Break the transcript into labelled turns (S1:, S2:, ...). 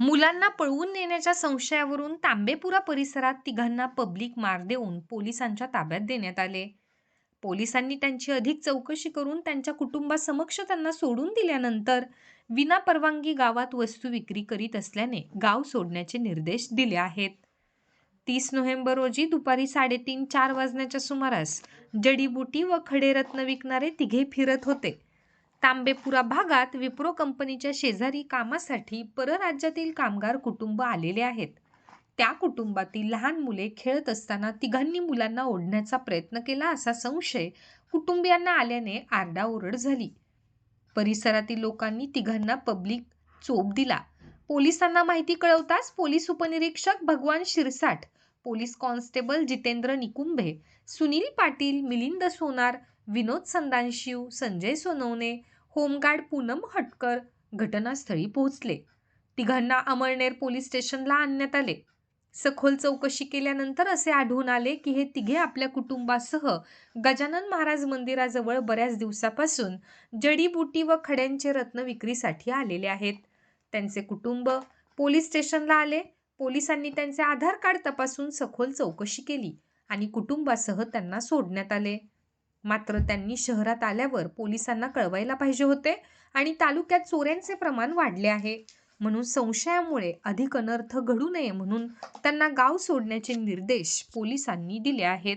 S1: मुलांना पळवून नेण्याच्या संशयावरून तांबेपुरा परिसरात तिघांना पब्लिक मार देऊन पोलिसांच्या ताब्यात देण्यात आले. पोलिसांनी त्यांची अधिक चौकशी करून त्यांच्या कुटुंबासमक्ष त्यांना सोडून दिल्यानंतर विनापरवानगी गावात वस्तू विक्री करीत असल्याने गाव सोडण्याचे निर्देश दिले आहेत. तीस नोव्हेंबर रोजी दुपारी साडेतीन चार वाजण्याच्या सुमारास जडीबुटी व खडेरत्न विकणारे तिघे फिरत होते. तांबेपुरा भागात विप्रो कंपनीच्या शेजारी कामासाठी परराज्यातील कामगार कुटुंब आलेले आहेत. त्या कुटुंबातील लहान मुले खेळत असताना तिघांनी मुलांना ओढण्याचा प्रयत्न केला असा संशय कुटुंबियांना आल्याने आरडाओरड झाली. परिसरातील लोकांनी तिघांना पब्लिक चोप दिला. पोलिसांना माहिती कळवताच पोलीस उपनिरीक्षक Bhagwan Shirsat police constable Jitendra Nikumbhe Sunil Patil Milind Sonar Vinod Sandanshiv Sanjay Sonawane home guard Poonam Hatkar घटनास्थळी पोहोचले. तिघांना अमळनेर पोलीस स्टेशनला आणण्यात आले. सखोल चौकशी केल्यानंतर असे आढळून आले की हे तिघे आपल्या कुटुंबासह गजानन महाराज मंदिराजवळ बऱ्याच दिवसापासून जडीबुटी व खड्यांचे रत्न विक्रीसाठी आलेले आहेत. त्यांचे कुटुंब पोलीस स्टेशनला आले. पोलिसांनी त्यांचे आधार कार्ड तपासून सखोल चौकशी केली आणि कुटुंबासह त्यांना सोडण्यात आले. मात्र त्यांनी शहरात आल्यावर पोलिसांना कळवायला पाहिजे होते आणि तालुक्यात चोऱ्यांचे प्रमाण वाढले आहे. म्हणून संशयामुळे अधिक अनर्थ घडू नये म्हणून त्यांना गाव सोडण्याचे निर्देश पोलिसांनी दिले आहेत.